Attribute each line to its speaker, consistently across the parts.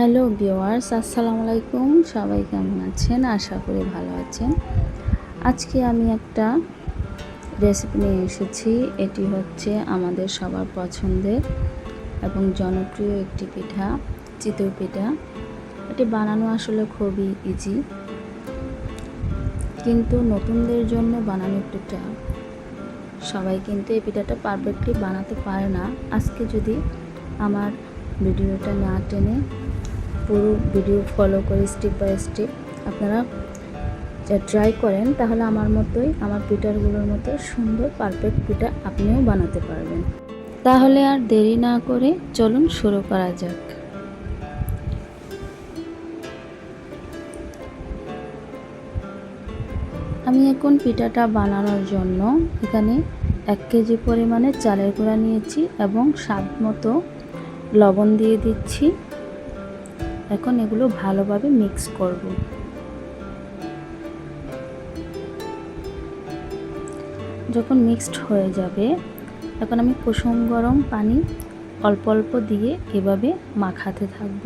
Speaker 1: Hello viewers আসসালামু আলাইকুম। সবাই কেমন আছেন? আশা করি ভালো আছেন। আজকে আমি একটা রেসিপি নিয়ে এসেছি। এটি হচ্ছে আমাদের সবার পছন্দের এবং জনপ্রিয় একটি পিঠা, চিতই পিঠা। এটি বানানো আসলে খুবই ইজি কিন্তু নতুনদের জন্য বানানো টাফ সবাই কিন্তু এই পিঠাটা পারফেক্টলি বানাতে পারে না। আজকে যদি আমার ভিডিওটা না টেনে পুরো ভিডিও ফলো করে স্টেপ বাই স্টেপ আপনারা ট্রাই করেন, তাহলে আমার মতোই, আমার পিঠারগুলোর মতো সুন্দর পারফেক্ট পিঠা আপনিও বানাতে পারবেন। তাহলে আর দেরি না করে চলুন শুরু করা যাক। আমি এখন পিঠাটা বানানোর জন্য এখানে এক কেজি পরিমাণে চালের গুঁড়া নিয়েছি এবং স্বাদ মতো লবণ দিয়ে দিচ্ছি। এখন এগুলো ভালোভাবে মিক্স করব। যখন মিক্সড হয়ে যাবে, এখন আমি কুসুম গরম পানি অল্প অল্প দিয়ে এভাবে মাখাতে থাকব।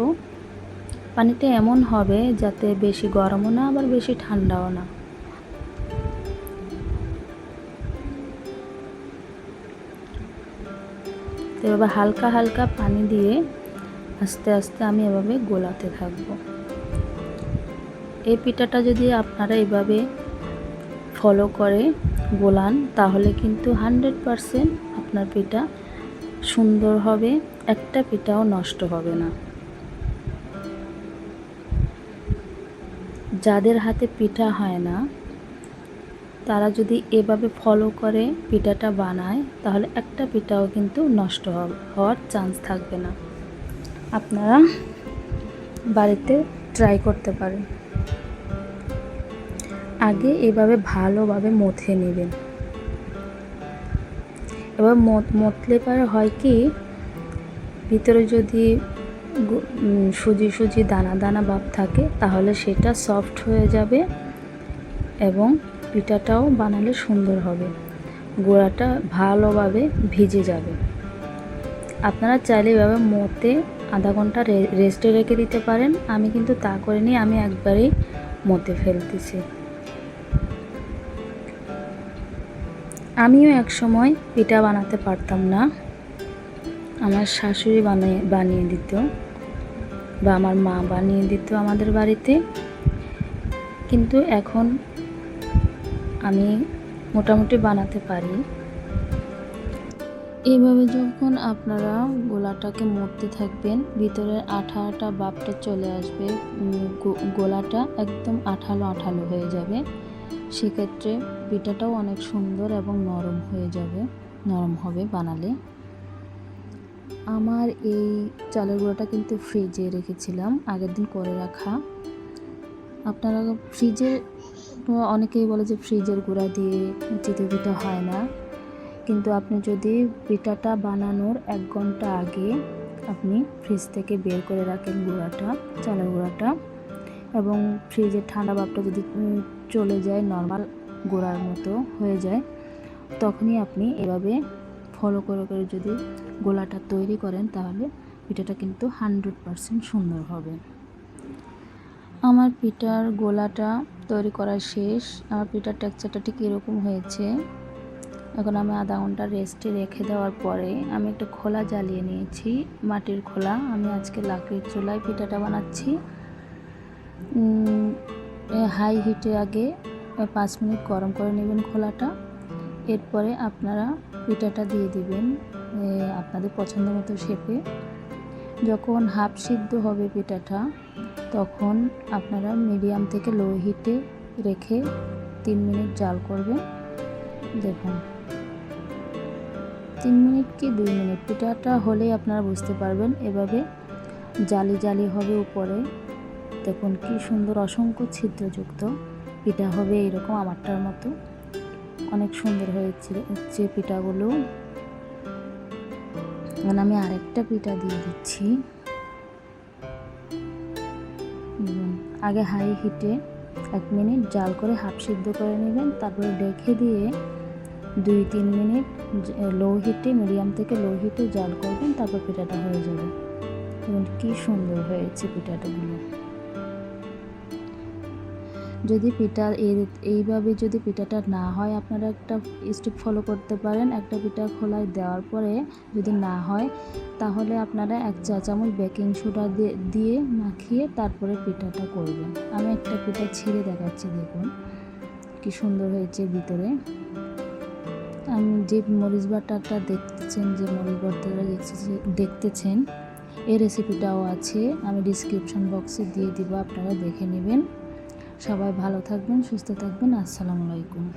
Speaker 1: পানিটা এমন হবে যাতে বেশি গরমও না আবার বেশি ঠান্ডাও না। এভাবে হালকা হালকা পানি দিয়ে আস্তে আস্তে আমি এভাবে গোলাতে থাকব। এই পিঠাটা যদি আপনারা এভাবে ফলো করে গোলান, তাহলে কিন্তু হান্ড্রেড পারসেন্ট আপনার পিঠা সুন্দর হবে, একটা পিঠাও নষ্ট হবে না। যাদের হাতে পিঠা হয় না, তারা যদি এভাবে ফলো করে পিঠাটা বানায়, তাহলে একটা পিঠাও কিন্তু নষ্ট হওয়ার চান্স থাকবে না। আপনারা বাড়িতে ট্রাই করতে পারেন। আগে এভাবে ভালোভাবে মথে নেবেন। এবার মতলে পারে হয় কি, ভিতরে যদি সুজি সুজি দানা দানা ভাব থাকে, তাহলে সেটা সফট হয়ে যাবে এবং পিঠাটাও বানালে সুন্দর হবে। গোড়াটা ভালোভাবে ভিজে যাবে। আপনারা চাইলে এভাবে মতে আধা ঘণ্টা রেস্টে রেখে দিতে পারেন। আমি কিন্তু তা করিনি আমি একবারেই মতে ফেলতেছি। আমিও এক সময় পিঠা বানাতে পারতাম না। আমার শাশুড়ি বানিয়ে বানিয়ে দিত। বা আমার মা বানিয়ে দিত আমাদের বাড়িতে। কিন্তু এখন আমি মোটামুটি বানাতে পারি। এইভাবে যখন আপনারা গোলাটাকে মরতে থাকবেন ভিতরে আঠা আঠা বাপটা চলে আসবে গোলাটা একদম আঠালো আঠালো হয়ে যাবে। সেক্ষেত্রে পিঠাটাও অনেক সুন্দর এবং নরম হয়ে যাবে, নরম হবে বানালে। আমার এই চালের গুঁড়োটা কিন্তু ফ্রিজে রেখেছিলাম, আগের দিন করে রাখা। আপনারা ফ্রিজে, অনেকেই বলে যে ফ্রিজের গুঁড়া দিয়ে চিতই পিঠা হয় না। কিন্তু আপনি যদি পিঠাটা বানানোর এক ঘণ্টা আগে আপনি ফ্রিজ থেকে বের করে রাখেন গুঁড়াটা, চালের গুঁড়াটা এবং ফ্রিজের ঠান্ডা ভাবটা যদি চলে যায় নর্মাল গোড়ার মতো হয়ে যায়, তখনই আপনি এভাবে ফলো করে করে যদি গোলাটা তৈরি করেন তাহলে পিঠাটা কিন্তু হান্ড্রেড পারসেন্ট সুন্দর হবে। আমার পিঠার গোলাটা তৈরি করা শেষ, আমার পিঠার টেক্সচারটা ঠিক এরকম হয়েছে। এখন আমি আধা ঘণ্টা রেস্টে রেখে দেওয়ার পরে আমি একটা খোলা জ্বালিয়ে নিয়েছি, মাটির খোলা। আমি আজকে লাকড়ির চুলায় পিঠাটা বানাচ্ছি। হাই হিটে আগে পাঁচ মিনিট গরম করে নেবেন খোলাটা। এরপরে আপনারা পিঠাটা দিয়ে দিবেন আপনাদের পছন্দ মতো শেপে যখন হাফ সিদ্ধ হবে পিঠাটা, তখন আপনারা মিডিয়াম থেকে লো হিটে রেখে তিন মিনিট জাল করবেন। দেখুন। তিন মিনিট কি দুই মিনিট? পিঠাটা হলেই আপনারা বুঝতে পারবেন এভাবে জালি জালি হবে উপরে। দেখুন কি সুন্দর অসংখ্য ছিদ্রযুক্ত পিঠা হবে এরকম আমারটার মতো। অনেক সুন্দর হয়েছে হচ্ছে পিঠাগুলো। এখন আমি আরেকটা পিঠা দিয়ে দিচ্ছি। আগে হাই হিটে এক মিনিট জাল করে হাফ সিদ্ধ করে নেবেন, তারপরে রেখে দিয়ে দুই তিন মিনিট লো হিটে, মিডিয়াম থেকে লো হিটে জাল করবেন, তারপর পিঠাটা হয়ে যাবে। দেখুন কি সুন্দর হয়েছে পিঠাটাগুলো যদি পিঠা এইভাবে যদি পিঠাটা না হয়, আপনারা একটা স্টেপ ফলো করতে পারেন। একটা পিঠা খোলায় দেওয়ার পরে যদি না হয়, তাহলে আপনারা এক চা চামচ বেকিং সোডা দিয়ে মাখিয়ে তারপরে পিঠাটা করবেন। আমি একটা পিঠা ছিঁড়ে দেখাচ্ছি, দেখুন। কি সুন্দর হয়েছে ভিতরে। আমি যে মরিচ বাটারটা দেখছেন, যে মরিচ বাটাটা দেখতেছে- দেখতেছেন, এই রেসিপিটাও আছে। আমি ডিসক্রিপশন বক্সে দিয়ে দিব, আপনারা দেখে নেবেন। সবাই ভালো থাকবেন, সুস্থ থাকবেন। আসসালামু আলাইকুম।